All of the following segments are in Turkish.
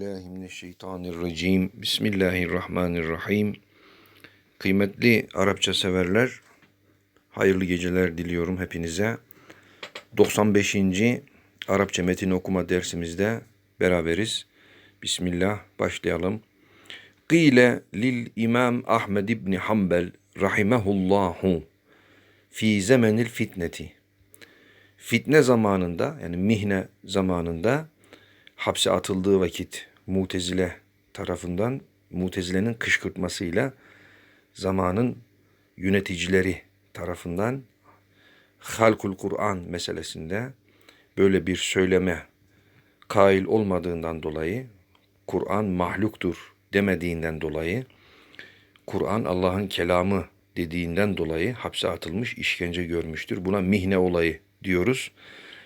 billahi mineşşeytanirracim. Bismillahirrahmanirrahim. Kıymetli Arapça severler, hayırlı geceler diliyorum hepinize. 95. Arapça metin okuma dersimizde beraberiz. Bismillah başlayalım. Kıyle lil İmam Ahmed İbni Hanbel rahimehullahu fi zemenil fitneti. Fitne zamanında yani mihne zamanında hapse atıldığı vakit Mutezile tarafından Mutezile'nin kışkırtmasıyla zamanın yöneticileri tarafından Halkul Kur'an meselesinde böyle bir söyleme kail olmadığından dolayı Kur'an mahluktur demediğinden dolayı Kur'an Allah'ın kelamı dediğinden dolayı hapse atılmış, işkence görmüştür. Buna mihne olayı diyoruz.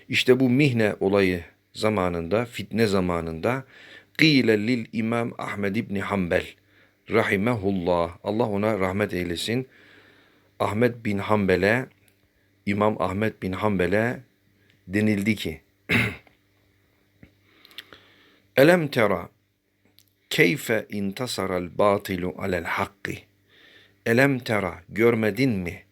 İşte bu mihne olayı zamanında, fitne zamanında Kıyle lil İmam Ahmed İbni Hanbel rahimehullah Allah ona rahmet eylesin. Ahmet bin Hanbel'e İmam Ahmet bin Hanbel'e denildi ki Elem tera keyfe intasaral batilu alel hakki Elem tera görmedin mi?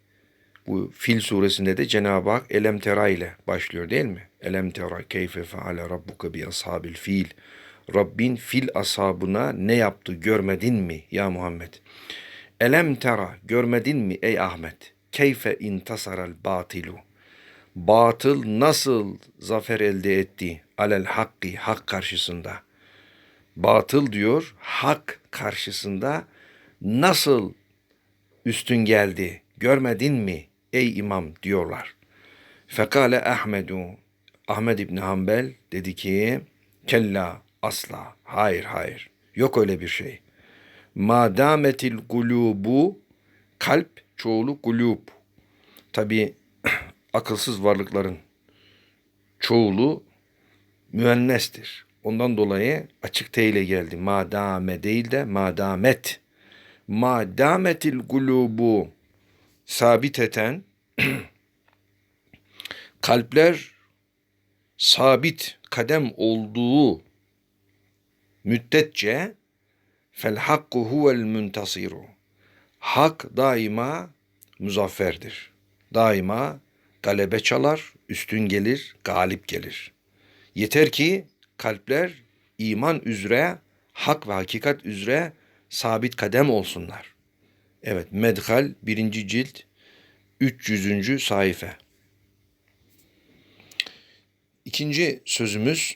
Bu Fil suresinde de Cenab-ı Hak Elem tera ile başlıyor değil mi? Elem tera keyfe feale rabbuka bi ashabil fil. Rabbin fil ashabına ne yaptı görmedin mi ya Muhammed? Elem tera görmedin mi ey Ahmet? Keyfe intasaral batilu. Batıl nasıl zafer elde etti alel hakki hak karşısında. Batıl diyor hak karşısında nasıl üstün geldi görmedin mi ey imam diyorlar. Fekale Ahmedu Ahmed İbni Hanbel dedi ki kella asla hayır hayır yok öyle bir şey. Madametil kulubu kalp çoğulu kulub. Tabi akılsız varlıkların çoğulu müennestir. Ondan dolayı açık T ile geldi. Madame değil de madamet. Madametil kulubu sabit eten kalpler sabit kadem olduğu müddetçe fel hakku huvel müntasiru. Hak daima muzafferdir. Daima galebe çalar, üstün gelir, galip gelir. Yeter ki kalpler iman üzere, hak ve hakikat üzere sabit kadem olsunlar. Evet, Medhal birinci cilt 300. sayfa. İkinci sözümüz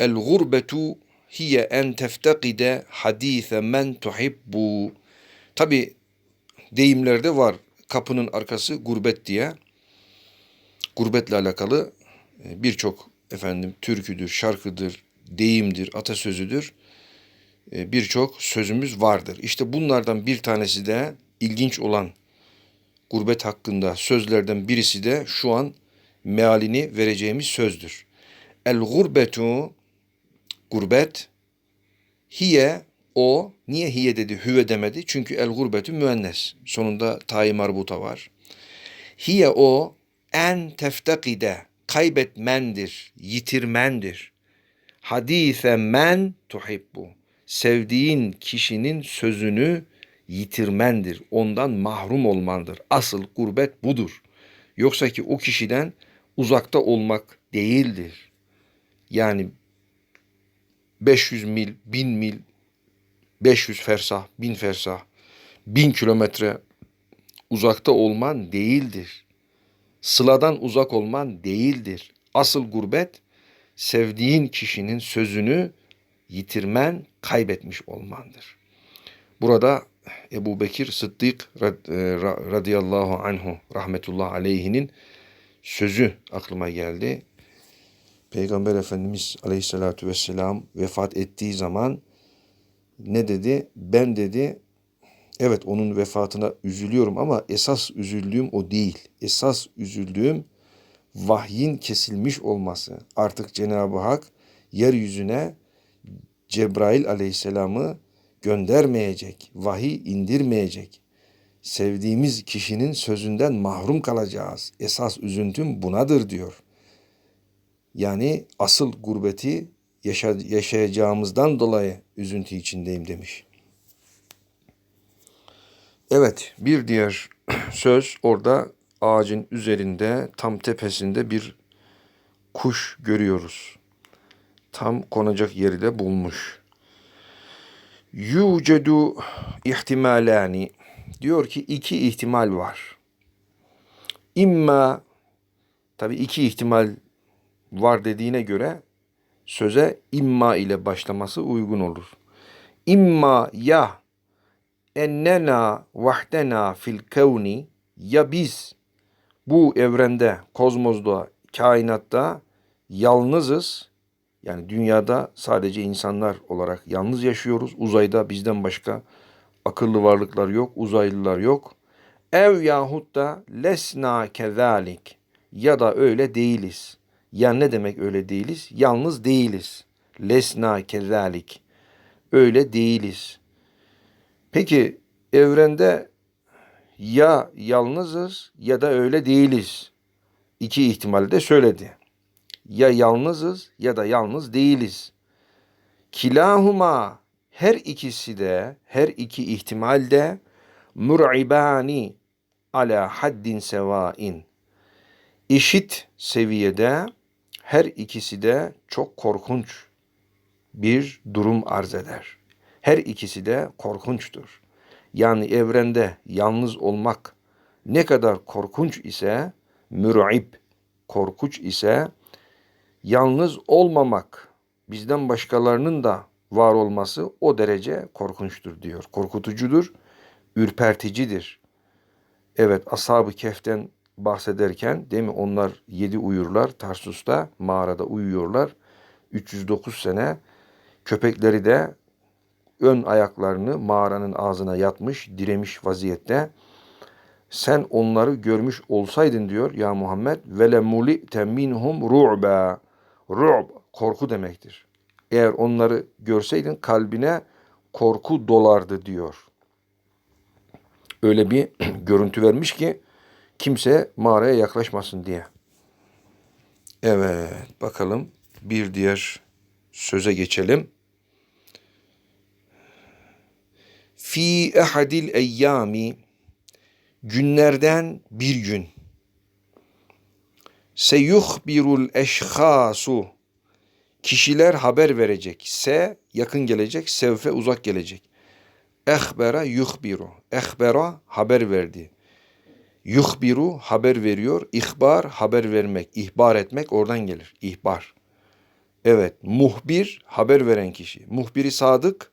El gurbetu hiye en teftekide hadise men tuhibbu. Tabi deyimlerde var. Kapının arkası gurbet diye. Gurbetle alakalı e, birçok efendim türküdür, şarkıdır, deyimdir, atasözüdür. E, birçok sözümüz vardır. İşte bunlardan bir tanesi de ilginç olan gurbet hakkında sözlerden birisi de şu an mealini vereceğimiz sözdür. El gurbetu gurbet hiye o niye hiye dedi hüve demedi çünkü el gurbetu müennes sonunda tayi marbuta var. Hiye o en teftekide kaybetmendir, yitirmendir. Hadise men tuhibbu. Sevdiğin kişinin sözünü yitirmendir. Ondan mahrum olmandır. Asıl gurbet budur. Yoksa ki o kişiden uzakta olmak değildir. Yani 500 mil, 1000 mil, 500 fersah, 1000 fersah, 1000 kilometre uzakta olman değildir. Sıladan uzak olman değildir. Asıl gurbet sevdiğin kişinin sözünü yitirmen, kaybetmiş olmandır. Burada Ebu Bekir Sıddık e, radıyallahu anhu rahmetullah aleyhinin sözü aklıma geldi. Peygamber Efendimiz aleyhissalatü vesselam vefat ettiği zaman ne dedi? Ben dedi evet onun vefatına üzülüyorum ama esas üzüldüğüm o değil. Esas üzüldüğüm vahyin kesilmiş olması. Artık Cenab-ı Hak yeryüzüne Cebrail aleyhisselamı göndermeyecek, vahiy indirmeyecek. Sevdiğimiz kişinin sözünden mahrum kalacağız. Esas üzüntüm bunadır diyor. Yani asıl gurbeti yaşa- yaşayacağımızdan dolayı üzüntü içindeyim demiş. Evet, bir diğer söz orada ağacın üzerinde tam tepesinde bir kuş görüyoruz. Tam konacak yeri de bulmuş. Yucedu ihtimalani diyor ki iki ihtimal var. İmma tabi iki ihtimal var dediğine göre söze imma ile başlaması uygun olur. İmma ya ennena vahdena fil kevni ya biz bu evrende, kozmozda, kainatta yalnızız. Yani dünyada sadece insanlar olarak yalnız yaşıyoruz. Uzayda bizden başka akıllı varlıklar yok, uzaylılar yok. Ev yahut da lesna kezalik ya da öyle değiliz. Ya ne demek öyle değiliz? Yalnız değiliz. Lesna kezalik. Öyle değiliz. Peki evrende ya yalnızız ya da öyle değiliz. İki ihtimal de söyledi. Ya yalnızız ya da yalnız değiliz. Kilahuma her ikisi de her iki ihtimal de mur'ibani ala haddin sevain. Eşit seviyede her ikisi de çok korkunç bir durum arz eder. Her ikisi de korkunçtur. Yani evrende yalnız olmak ne kadar korkunç ise, mür'ib, korkunç ise, yalnız olmamak, bizden başkalarının da var olması o derece korkunçtur diyor. Korkutucudur, ürperticidir. Evet, Ashab-ı Kehf'ten bahsederken değil mi onlar yedi uyurlar Tarsus'ta mağarada uyuyorlar. 309 sene köpekleri de ön ayaklarını mağaranın ağzına yatmış, diremiş vaziyette. Sen onları görmüş olsaydın diyor ya Muhammed ve lemuli minhum ru'ba. Ru'b korku demektir. Eğer onları görseydin kalbine korku dolardı diyor. Öyle bir görüntü vermiş ki kimse mağaraya yaklaşmasın diye. Evet bakalım bir diğer söze geçelim. Fi ehadil eyyami günlerden bir gün seyuhbirul eşhasu kişiler haber verecek. Se yakın gelecek, sevfe uzak gelecek. Ehbera yuhbiru. Ehbera haber verdi. Yuhbiru haber veriyor. İhbar haber vermek, ihbar etmek oradan gelir. İhbar. Evet, muhbir haber veren kişi. Muhbiri sadık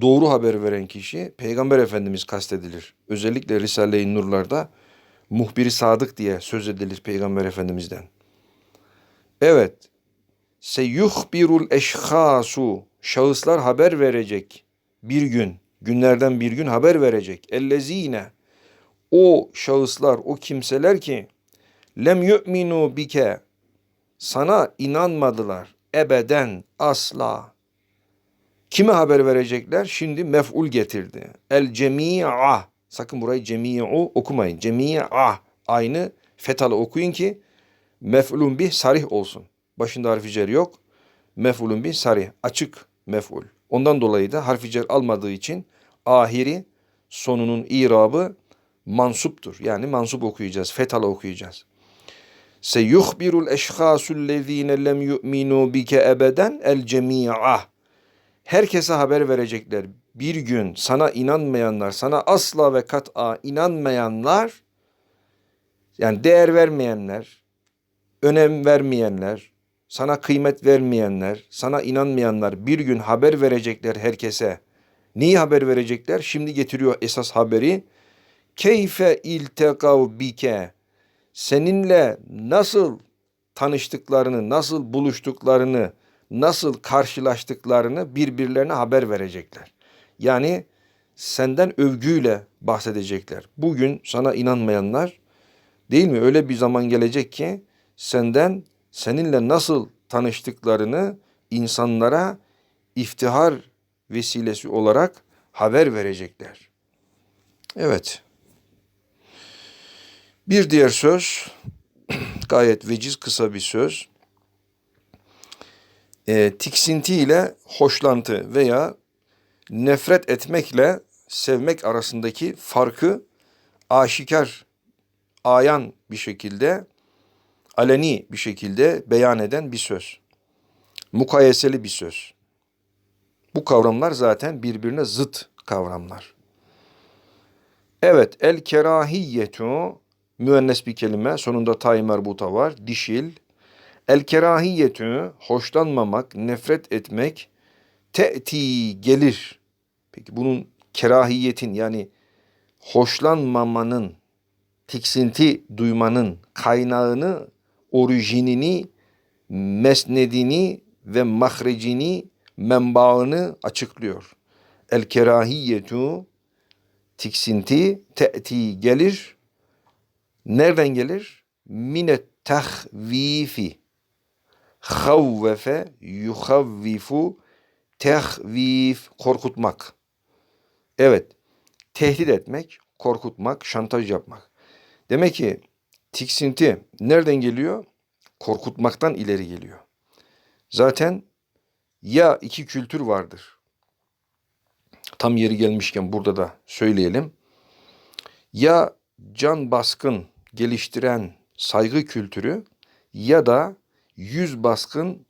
doğru haber veren kişi Peygamber Efendimiz kastedilir. Özellikle Risale-i Nurlar'da muhbiri sadık diye söz edilir Peygamber Efendimiz'den. Evet. Seyuhbirul eşhasu şahıslar haber verecek bir gün, günlerden bir gün haber verecek. Ellezine o şahıslar, o kimseler ki lem yu'minu bike sana inanmadılar ebeden asla. Kime haber verecekler? Şimdi mef'ul getirdi. El cemi'a. Sakın burayı cemi'u okumayın. Cemi'a. Aynı fetalı okuyun ki mef'ulun bih sarih olsun. Başında harfi cer yok. Mef'ulun bih sarih. Açık mef'ul. Ondan dolayı da harfi cer almadığı için ahiri sonunun irabı mansuptur. Yani mansup okuyacağız. Fetalı okuyacağız. Seyuhbirul eşhasul lezine lem yu'minu bike ebeden el cemi'a herkese haber verecekler. Bir gün sana inanmayanlar, sana asla ve kat'a inanmayanlar, yani değer vermeyenler, önem vermeyenler, sana kıymet vermeyenler, sana inanmayanlar bir gün haber verecekler herkese. Neyi haber verecekler? Şimdi getiriyor esas haberi. Keyfe iltekav bike. Seninle nasıl tanıştıklarını, nasıl buluştuklarını, nasıl karşılaştıklarını birbirlerine haber verecekler. Yani senden övgüyle bahsedecekler. Bugün sana inanmayanlar değil mi? Öyle bir zaman gelecek ki senden seninle nasıl tanıştıklarını insanlara iftihar vesilesi olarak haber verecekler. Evet. Bir diğer söz gayet veciz kısa bir söz e, tiksinti ile hoşlantı veya nefret etmekle sevmek arasındaki farkı aşikar, ayan bir şekilde, aleni bir şekilde beyan eden bir söz. Mukayeseli bir söz. Bu kavramlar zaten birbirine zıt kavramlar. Evet, el kerahiyyetu müennes bir kelime, sonunda tay merbuta var, dişil. El kerahiyyetu hoşlanmamak, nefret etmek, te'ti gelir. Peki bunun kerahiyetin yani hoşlanmamanın, tiksinti duymanın kaynağını, orijinini, mesnedini ve mahrecini, menbaını açıklıyor. El kerahiyetu tiksinti te'ti gelir. Nereden gelir? Minet tahvifi. Havvefe yuhavvifu tehvif korkutmak. Evet. Tehdit etmek, korkutmak, şantaj yapmak. Demek ki tiksinti nereden geliyor? Korkutmaktan ileri geliyor. Zaten ya iki kültür vardır. Tam yeri gelmişken burada da söyleyelim. Ya can baskın geliştiren saygı kültürü ya da yüz baskın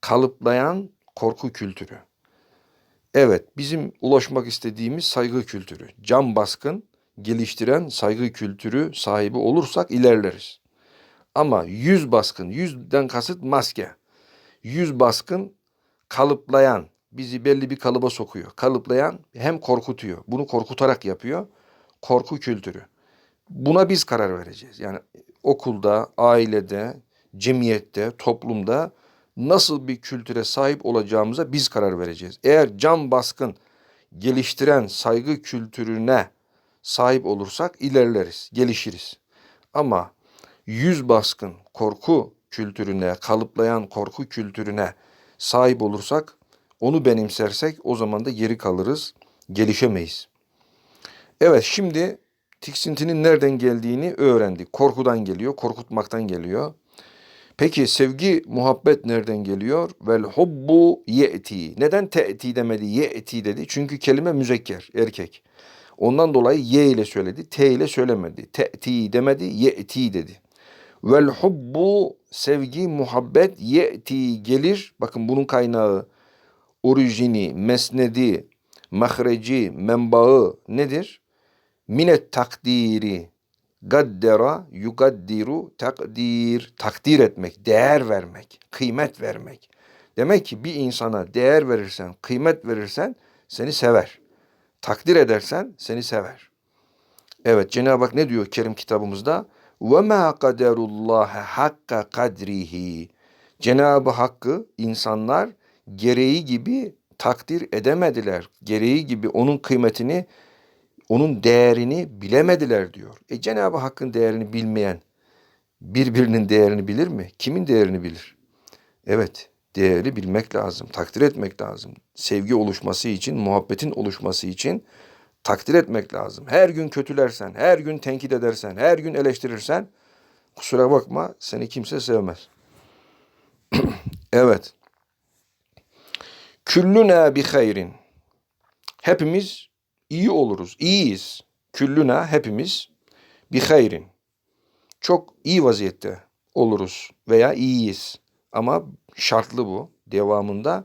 kalıplayan korku kültürü. Evet, bizim ulaşmak istediğimiz saygı kültürü. Can baskın geliştiren saygı kültürü sahibi olursak ilerleriz. Ama yüz baskın, yüzden kasıt maske. Yüz baskın kalıplayan, bizi belli bir kalıba sokuyor. Kalıplayan hem korkutuyor. Bunu korkutarak yapıyor. Korku kültürü. Buna biz karar vereceğiz. Yani okulda, ailede, cemiyette, toplumda nasıl bir kültüre sahip olacağımıza biz karar vereceğiz. Eğer can baskın geliştiren saygı kültürüne sahip olursak ilerleriz, gelişiriz. Ama yüz baskın korku kültürüne, kalıplayan korku kültürüne sahip olursak, onu benimsersek o zaman da geri kalırız, gelişemeyiz. Evet şimdi tiksintinin nereden geldiğini öğrendik. Korkudan geliyor, korkutmaktan geliyor. Peki sevgi, muhabbet nereden geliyor? Vel hubbu ye'ti. Neden te'ti demedi, ye'ti dedi? Çünkü kelime müzekker, erkek. Ondan dolayı ye ile söyledi, te ile söylemedi. Te'ti demedi, ye'ti dedi. Vel hubbu sevgi, muhabbet ye'ti gelir. Bakın bunun kaynağı, orijini, mesnedi, mahreci, menbaı nedir? Minet takdiri. Gaddera yugaddiru takdir. Takdir etmek, değer vermek, kıymet vermek. Demek ki bir insana değer verirsen, kıymet verirsen seni sever. Takdir edersen seni sever. Evet Cenab-ı Hak ne diyor Kerim kitabımızda? وَمَا قَدَرُ اللّٰهَ حَقَّ قَدْرِهِ Cenab-ı Hakk'ı insanlar gereği gibi takdir edemediler. Gereği gibi onun kıymetini, onun değerini bilemediler diyor. E Cenab-ı Hakk'ın değerini bilmeyen birbirinin değerini bilir mi? Kimin değerini bilir? Evet, değeri bilmek lazım, takdir etmek lazım. Sevgi oluşması için, muhabbetin oluşması için takdir etmek lazım. Her gün kötülersen, her gün tenkit edersen, her gün eleştirirsen kusura bakma seni kimse sevmez. evet. Küllüne bi hayrin. Hepimiz iyi oluruz, iyiyiz. Küllüne hepimiz bi hayrin. Çok iyi vaziyette oluruz veya iyiyiz. Ama şartlı bu. Devamında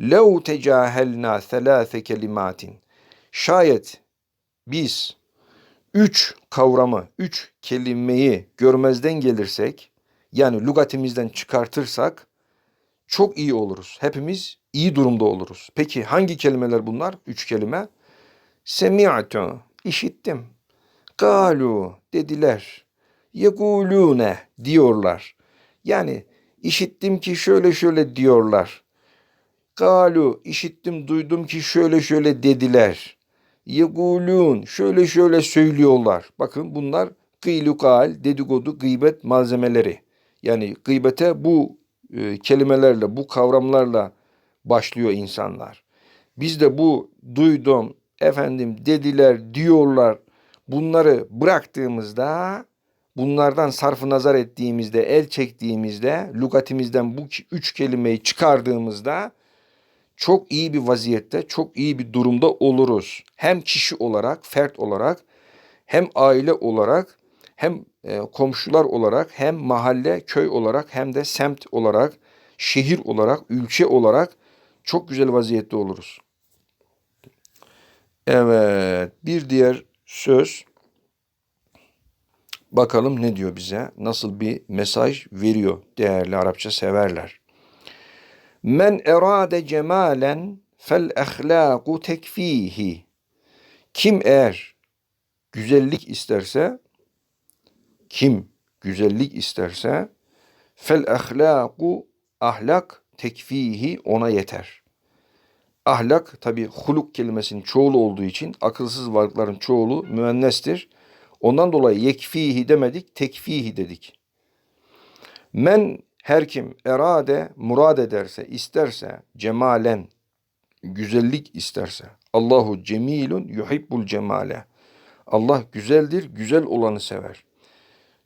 lev tecahelna thelâfe kelimatin. Şayet biz üç kavramı, üç kelimeyi görmezden gelirsek, yani lügatimizden çıkartırsak çok iyi oluruz. Hepimiz iyi durumda oluruz. Peki hangi kelimeler bunlar? Üç kelime. Semi'tu, işittim. Galu, dediler. Yegulune, diyorlar. Yani işittim ki şöyle şöyle diyorlar. Galu, işittim, duydum ki şöyle şöyle dediler. Yegulun, şöyle şöyle söylüyorlar. Bakın bunlar gıylukal, dedikodu, gıybet malzemeleri. Yani gıybete bu e, kelimelerle, bu kavramlarla başlıyor insanlar. Biz de bu duydum, efendim dediler, diyorlar bunları bıraktığımızda bunlardan sarfı nazar ettiğimizde, el çektiğimizde, lügatimizden bu üç kelimeyi çıkardığımızda çok iyi bir vaziyette, çok iyi bir durumda oluruz. Hem kişi olarak, fert olarak, hem aile olarak, hem e, komşular olarak, hem mahalle, köy olarak, hem de semt olarak, şehir olarak, ülke olarak çok güzel vaziyette oluruz. Evet, bir diğer söz. Bakalım ne diyor bize? Nasıl bir mesaj veriyor değerli Arapça severler. Men erade cemalen fel ahlaku tekfihi. Kim eğer güzellik isterse, kim güzellik isterse fel ahlaku ahlak tekfihi ona yeter. Ahlak tabi huluk kelimesinin çoğulu olduğu için akılsız varlıkların çoğulu müennestir. Ondan dolayı yekfihi demedik, tekfihi dedik. Men her kim erade murad ederse, isterse, cemalen, güzellik isterse. Allahu cemilun yuhibbul cemale. Allah güzeldir, güzel olanı sever.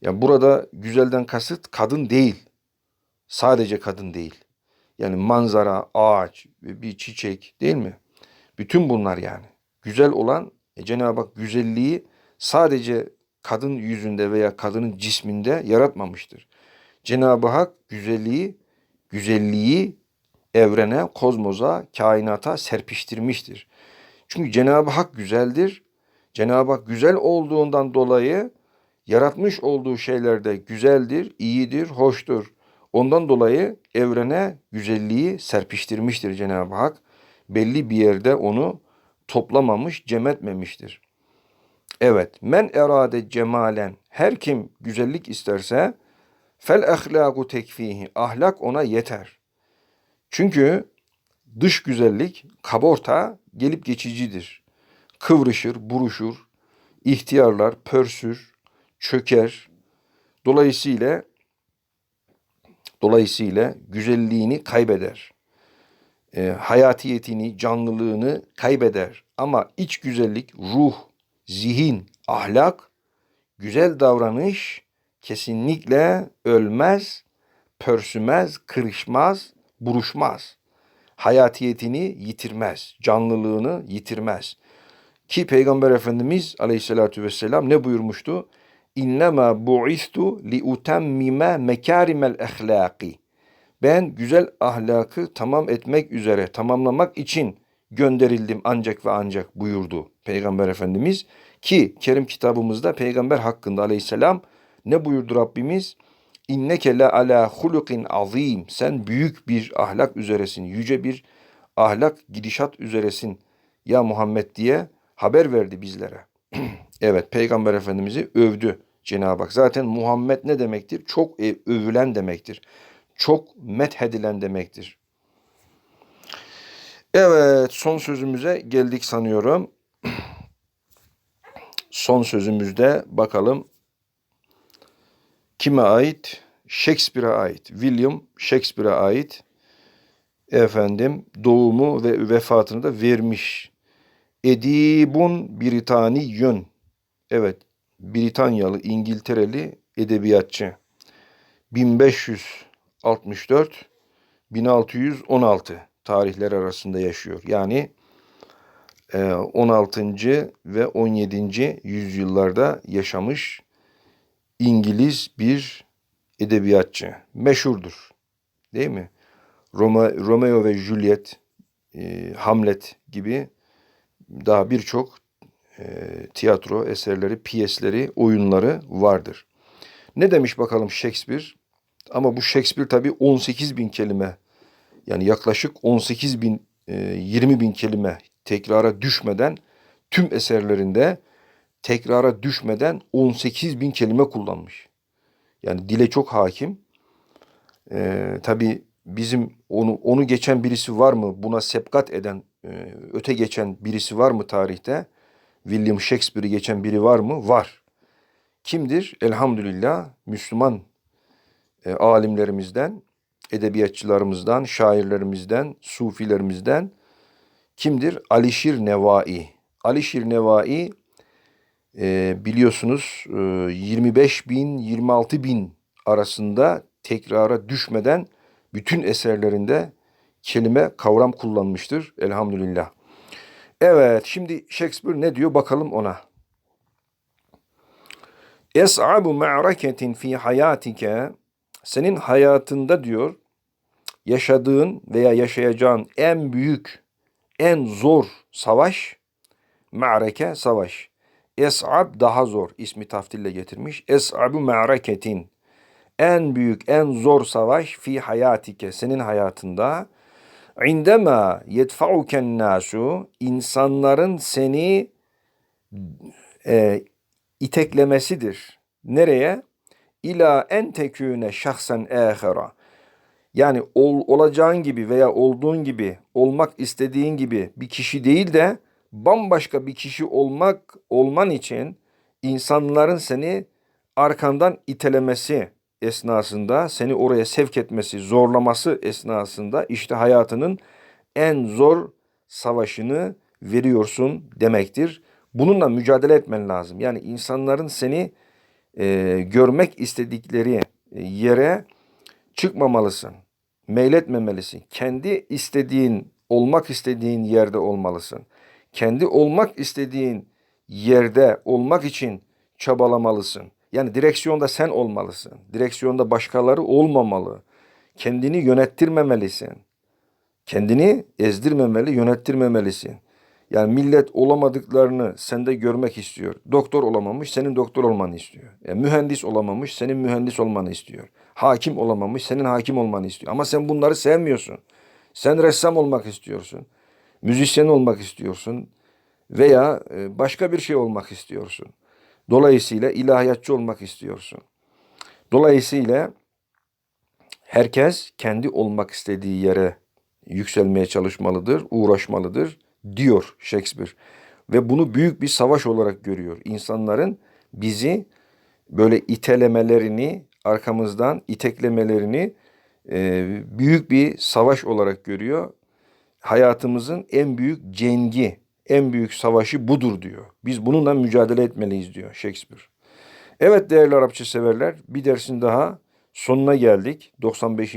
Yani burada güzelden kasıt kadın değil. Sadece kadın değil. Yani manzara, ağaç, bir çiçek değil mi? Bütün bunlar yani. Güzel olan e, Cenab-ı Hak güzelliği sadece kadın yüzünde veya kadının cisminde yaratmamıştır. Cenab-ı Hak güzelliği, güzelliği evrene, kozmoza, kainata serpiştirmiştir. Çünkü Cenab-ı Hak güzeldir. Cenab-ı Hak güzel olduğundan dolayı yaratmış olduğu şeyler de güzeldir, iyidir, hoştur. Ondan dolayı evrene güzelliği serpiştirmiştir Cenab-ı Hak. Belli bir yerde onu toplamamış, cem etmemiştir. Evet, men erade cemalen, her kim güzellik isterse, fel ahlaku tekfihi, ahlak ona yeter. Çünkü dış güzellik, kaborta gelip geçicidir. Kıvrışır, buruşur, ihtiyarlar, pörsür, çöker. Dolayısıyla dolayısıyla güzelliğini kaybeder. E, hayatiyetini, canlılığını kaybeder. Ama iç güzellik, ruh, zihin, ahlak, güzel davranış kesinlikle ölmez, pörsümez, kırışmaz, buruşmaz. Hayatiyetini yitirmez, canlılığını yitirmez. Ki Peygamber Efendimiz Aleyhisselatü Vesselam ne buyurmuştu? İnnemâ bu'istu li utemmime mekârimel ehlâki. Ben güzel ahlakı tamam etmek üzere, tamamlamak için gönderildim ancak ve ancak buyurdu Peygamber Efendimiz. Ki Kerim kitabımızda Peygamber hakkında aleyhisselam ne buyurdu Rabbimiz? İnneke la ala hulukin azim. Sen büyük bir ahlak üzeresin, yüce bir ahlak gidişat üzeresin ya Muhammed diye haber verdi bizlere. evet Peygamber Efendimiz'i övdü Cenab-ı Hak. Zaten Muhammed ne demektir? Çok e, övülen demektir. Çok methedilen demektir. Evet son sözümüze geldik sanıyorum. Son sözümüzde bakalım kime ait? Shakespeare'a ait. William Shakespeare'a ait. Efendim doğumu ve vefatını da vermiş. Edibun Britaniyyun. Evet, Britanyalı, İngiltereli edebiyatçı. 1564 1616 tarihler arasında yaşıyor. Yani 16. E, ve 17. yüzyıllarda yaşamış İngiliz bir edebiyatçı. Meşhurdur. Değil mi? Roma, Romeo ve Juliet, e, Hamlet gibi daha birçok e, tiyatro eserleri, piyesleri, oyunları vardır. Ne demiş bakalım Shakespeare? Ama bu Shakespeare tabi 18 bin kelime yani yaklaşık 18 bin, e, 20 bin kelime tekrara düşmeden tüm eserlerinde tekrara düşmeden 18 bin kelime kullanmış. Yani dile çok hakim. Ee, tabii bizim onu onu geçen birisi var mı? Buna sepkat eden, e, öte geçen birisi var mı tarihte? William Shakespeare'i geçen biri var mı? Var. Kimdir? Elhamdülillah Müslüman e, alimlerimizden, edebiyatçılarımızdan, şairlerimizden, sufilerimizden kimdir? Alişir Nevai. Alişir Nevai e, biliyorsunuz e, 25 bin 26 bin arasında tekrara düşmeden bütün eserlerinde kelime kavram kullanmıştır elhamdülillah. Evet şimdi Shakespeare ne diyor bakalım ona. Es'abu ma'raketin fi hayatike senin hayatında diyor yaşadığın veya yaşayacağın en büyük, en zor savaş ma'reke savaş. Es'ab daha zor ismi taftille getirmiş. Es'abu ma'raketin en büyük, en zor savaş fi hayatike senin hayatında indema yedfa'uken nasu insanların seni e, iteklemesidir. Nereye? İla en teküne şahsen ehera. Yani ol, olacağın gibi veya olduğun gibi, olmak istediğin gibi bir kişi değil de bambaşka bir kişi olmak olman için insanların seni arkandan itelemesi esnasında, seni oraya sevk etmesi, zorlaması esnasında işte hayatının en zor savaşını veriyorsun demektir. Bununla mücadele etmen lazım. Yani insanların seni e, görmek istedikleri yere çıkmamalısın. Meyletmemelisin. Kendi istediğin, olmak istediğin yerde olmalısın. Kendi olmak istediğin yerde olmak için çabalamalısın. Yani direksiyonda sen olmalısın. Direksiyonda başkaları olmamalı. Kendini yönettirmemelisin. Kendini ezdirmemeli, yönettirmemelisin. Yani millet olamadıklarını sende görmek istiyor. Doktor olamamış, senin doktor olmanı istiyor. Yani mühendis olamamış, senin mühendis olmanı istiyor. Hakim olamamış, senin hakim olmanı istiyor. Ama sen bunları sevmiyorsun. Sen ressam olmak istiyorsun. Müzisyen olmak istiyorsun. Veya e, başka bir şey olmak istiyorsun. Dolayısıyla ilahiyatçı olmak istiyorsun. Dolayısıyla herkes kendi olmak istediği yere yükselmeye çalışmalıdır, uğraşmalıdır diyor Shakespeare. Ve bunu büyük bir savaş olarak görüyor. İnsanların bizi böyle itelemelerini, arkamızdan iteklemelerini e, büyük bir savaş olarak görüyor. Hayatımızın en büyük cengi, en büyük savaşı budur diyor. Biz bununla mücadele etmeliyiz diyor Shakespeare. Evet değerli Arapça severler bir dersin daha sonuna geldik. 95.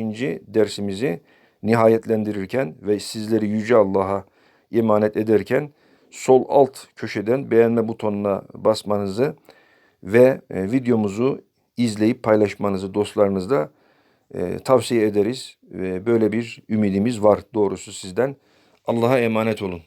dersimizi nihayetlendirirken ve sizleri Yüce Allah'a emanet ederken sol alt köşeden beğenme butonuna basmanızı ve e, videomuzu izleyip paylaşmanızı dostlarınızla e, tavsiye ederiz. Böyle bir ümidimiz var doğrusu sizden. Allah'a emanet olun.